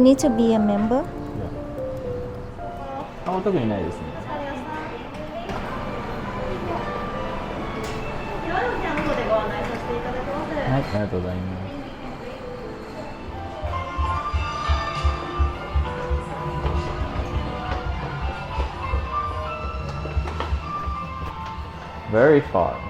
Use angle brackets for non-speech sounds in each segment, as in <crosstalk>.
You need to be a member? very far.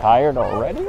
Tired already?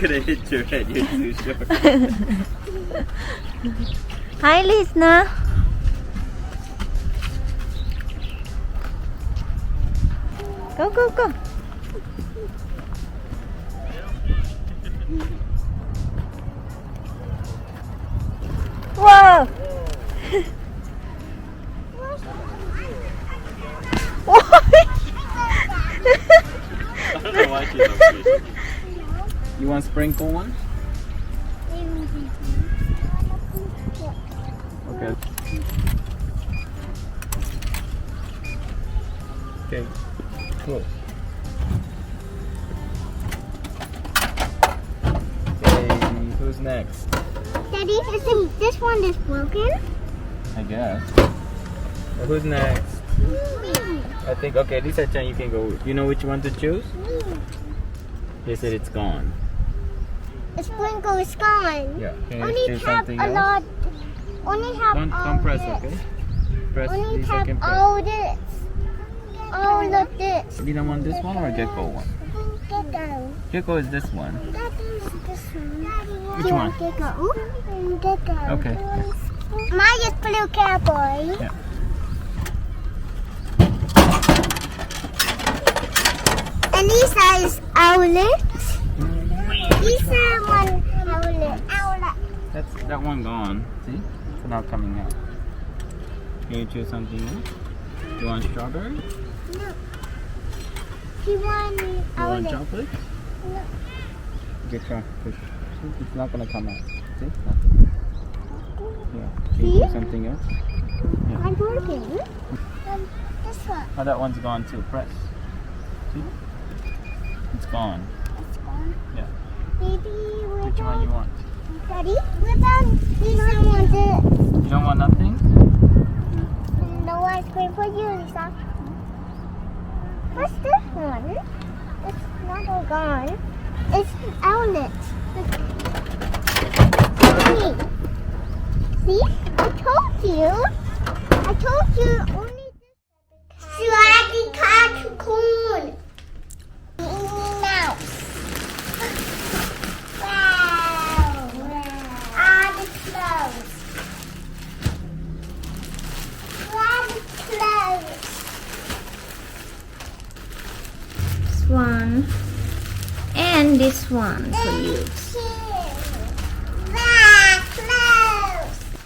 Not gonna hit your head. You're too short. <laughs> Hi, Lisna. Go, go, go. You want sprinkle one? Okay. Okay. Cool. Okay, who's next? Daddy, is it, this one is broken? I guess. Well, who's next? I think okay, Lisa Chan, you can go. You know which one to choose? Mm. They said it's gone. The sprinkle is gone. Yeah. Can you Only choose tap something a else? lot. Only have Don't, all this. okay? Press. Only tap can press. all this. All of this. You don't want this one or gecko one? Gecko. Gecko is this one. That is this one. Which one? Gecko. Gecko. Okay. Mine is blue cowboy. Yeah. And Lisa is owlet. Lisa one owlet. Owlet. That's that one gone. See? It's not coming out. Can you choose something else? You want strawberry? You No. She want want chocolate? No. Get your push. See? It's not gonna come out. See? Nothing. Yeah. Can you choose something else? I'm working. Um, this one. Oh, that one's gone too. Press. See? It's gone. It's gone. Yeah. Maybe we're Which one you want? Daddy, what about Lisa wants it? You don't want nothing? No ice cream for you, Lisa. What's this one? It's not all gone. It's owlet. See? See? I told you. I told you only this. Swaggy cocoon. Mouse. Wow. Ah, the clothes. Wow, the clothes. This one. And this one for you.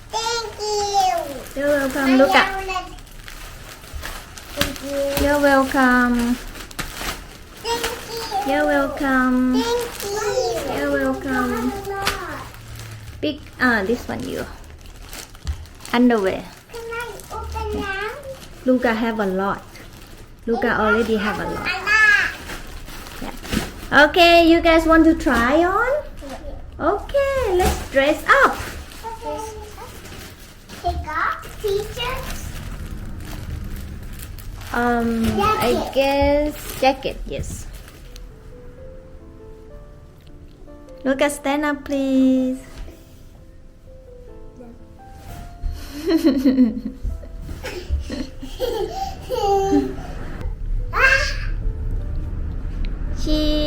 Thank you. You're welcome. You. You're welcome. Thank you. You're welcome. You're welcome. Big, ah, this one you. Underwear. Can I open now? Luca have a lot. Luca already have a lot. Okay, you guys want to try on? Okay, let's dress up. Take off t-shirts. Um, I guess jacket. Yes. Luca, stand up, please. <laughs> ah! <laughs>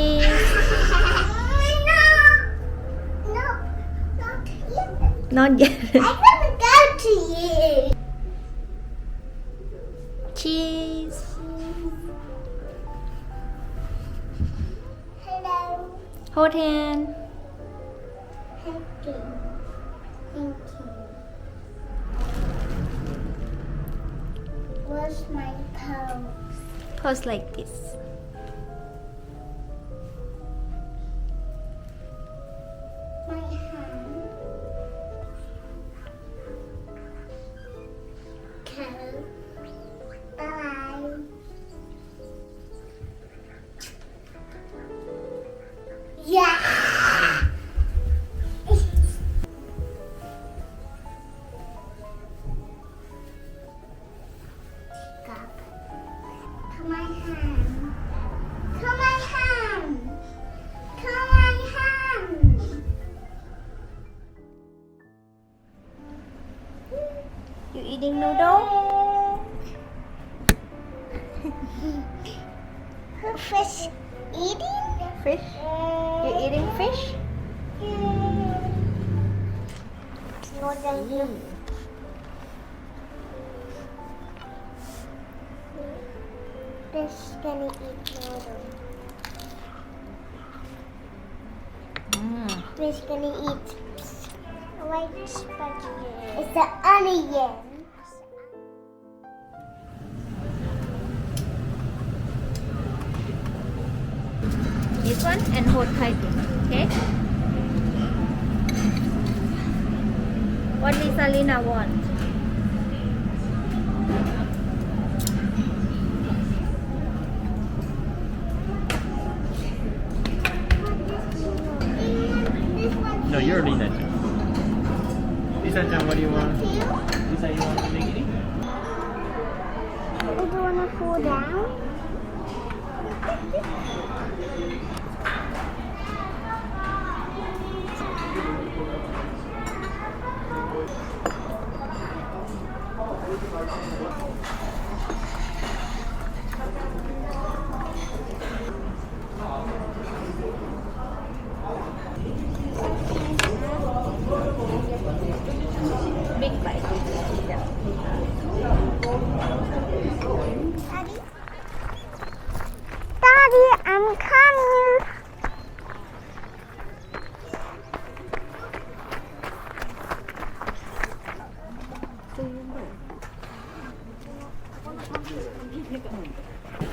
Not yet. I want to go to you. Cheese. Hello. Hold hand. Thank you. Thank you. Where's my pose? Pose like this. Eating noodle? Fish eating? Fish? You're eating fish? No, thank you. Fish gonna eat noodle. Mm. Fish gonna eat white spaghetti. It's the onion. One and hold tightly. Okay? What Lisa Lina want? No, you're Lina Chan. Lisa Chan, what do you want? Lisa, you want onigiri? Do you wanna fall down?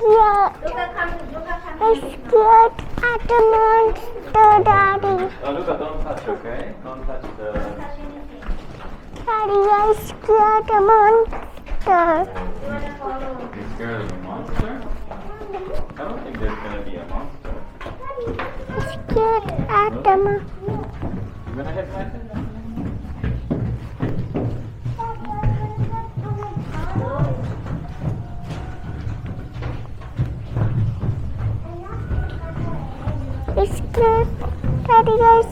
Yeah. I'm scared at the monster, Daddy. Oh, Luca, don't touch, okay? Don't touch the. Daddy, I'm scared the monster. You scared of a monster? I don't think there's gonna be a monster. I'm scared at the monster. You gonna hit my I'm scared. Daddy, I'm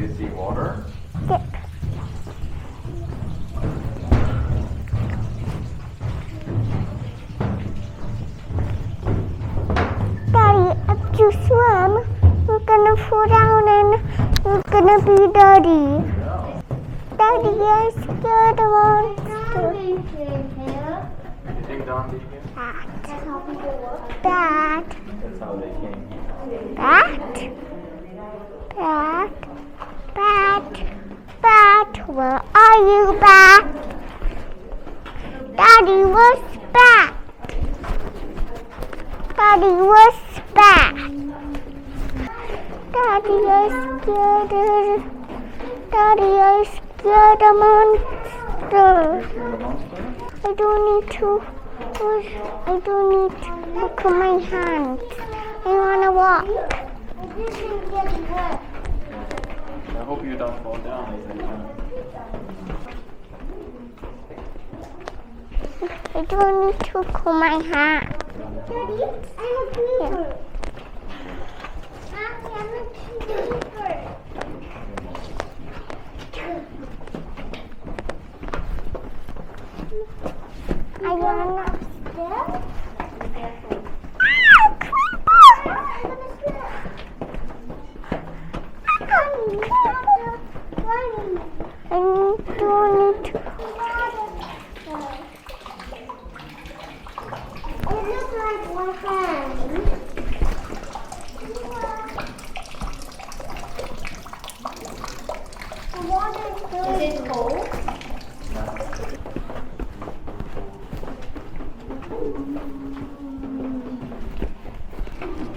You see water? scared. Daddy, if you swim, you're gonna fall down and you're gonna be dirty. Daddy, scared of monster. You think Don did here? Dad, That's how they came Dad, Dad, Dad, Dad, where are you, Dad? Daddy, was Dad? Daddy, was Dad? Daddy, I'm scared Daddy, monster. Scared of monster? I don't need to. I don't need to look at my hands. I wanna walk. I hope you don't fall down, I don't need to look at my hands. Daddy, I'm a creeper. Mommy, I'm a creeper. I wanna upstairs. Ah, creeper! I don't need to. It looks like one hand. The water is it cold?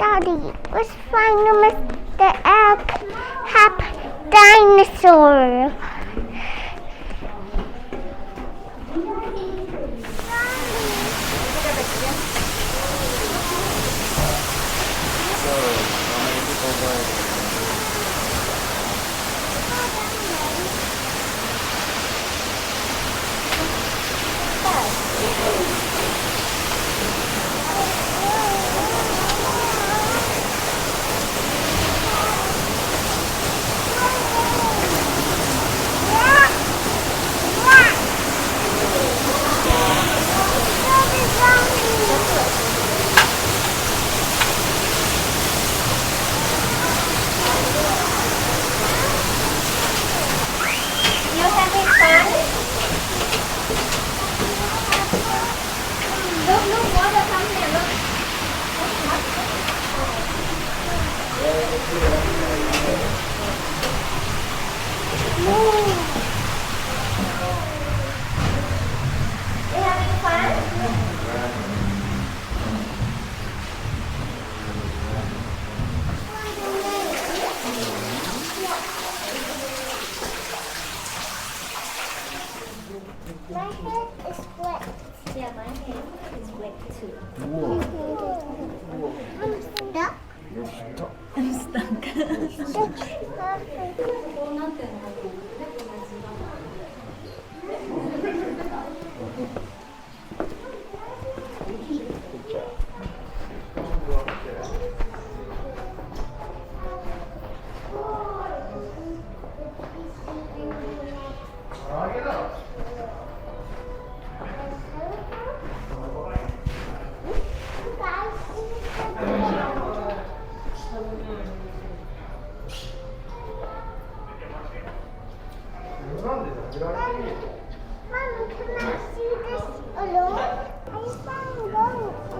Daddy, let's find Mr. Egg Hap dinosaur.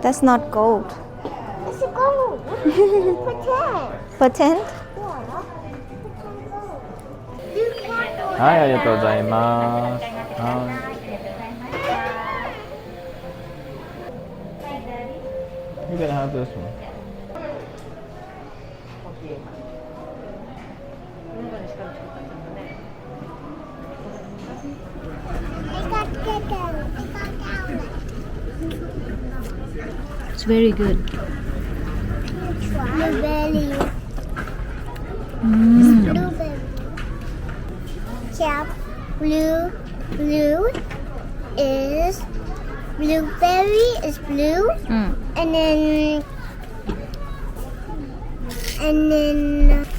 That's not gold. It's a gold. <laughs> Pretend. Pretend? Yeah. Pretend gold. You can't go はい、ありがとうございます。はい。You're gonna have this one. It's very good. Blueberry. Blueberry. Yeah. Blue. Blue is blueberry is blue, Mm. and then and then.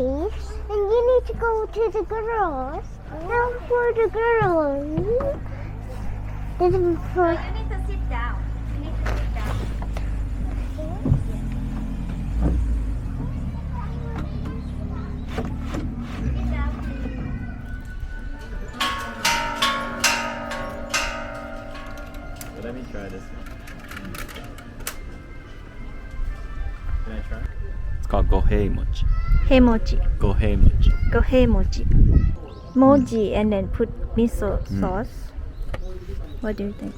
Boys, and you need to go to the girls. That was for the girls. This is for. You need to sit down. You need to. Sit down. Let me try this one. Can I try? Called gohei mochi. Hey mochi. Gohei mochi. Go hey mochi. Mochi and then put miso sauce. What do you think?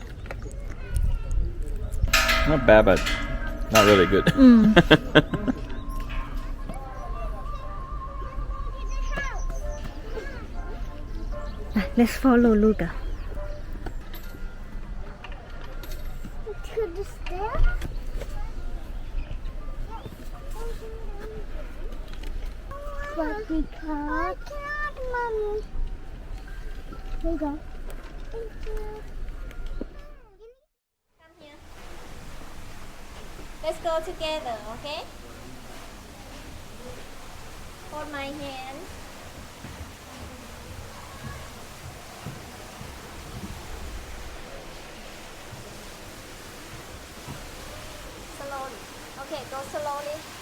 Not bad, but not really good. Mm. <laughs> Ah, Let's follow Luca. to the stairs. Call? cannot, mommy. Here you go. Thank you. Come here. Let's go together, okay? Hold my hand. Slowly. Okay, go slowly.